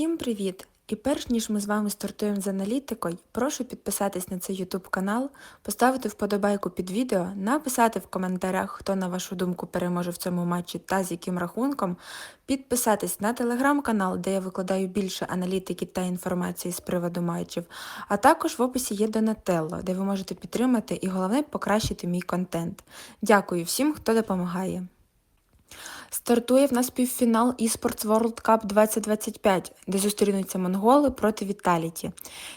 Всім привіт! І перш ніж ми з вами стартуємо з аналітикою, прошу підписатись на цей YouTube канал, поставити вподобайку під відео, написати в коментарях, хто на вашу думку переможе в цьому матчі та з яким рахунком, підписатись на телеграм-канал, де я викладаю більше аналітики та інформації з приводу матчів, а також в описі є Донателло, де ви можете підтримати і головне покращити мій контент. Дякую всім, хто допомагає. Стартує в нас півфінал eSports World Cup 2025, де зустрінуться монголи проти Віталіті.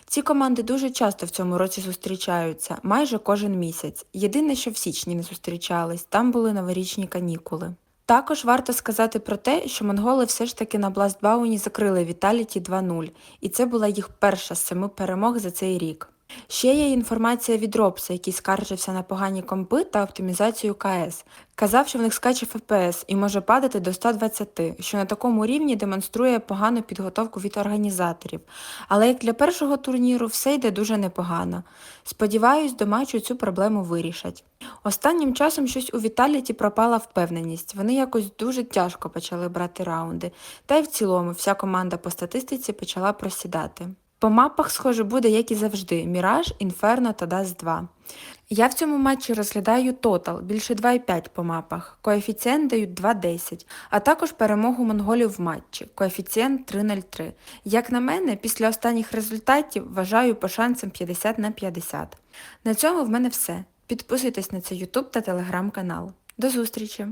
Ці команди дуже часто в цьому році зустрічаються, майже кожен місяць. Єдине, що в січні не зустрічались, там були новорічні канікули. Також варто сказати про те, що монголи все ж таки на Бластбауні закрили Віталіті 2-0, і це була їх перша з семи перемог за цей рік. Ще є інформація від Робса, який скаржився на погані компи та оптимізацію КС. Казав, що в них скаче ФПС і може падати до 120, що на такому рівні демонструє погану підготовку від організаторів. Але як для першого турніру все йде дуже непогано. Сподіваюсь, до матчу цю проблему вирішать. Останнім часом щось у Віталіті пропала впевненість. Вони якось дуже тяжко почали брати раунди. Та й в цілому вся команда по статистиці почала просідати. По мапах, схоже, буде, як і завжди: Міраж, Інферно та Даст 2. Я в цьому матчі розглядаю тотал більше 2,5 по мапах. Коефіцієнт дають 2,10, а також перемогу монголів в матчі. Коефіцієнт 3,03. Як на мене, після останніх результатів вважаю по шансам 50 на 50. На цьому в мене все. Підписуйтесь на цей YouTube та телеграм-канал. До зустрічі!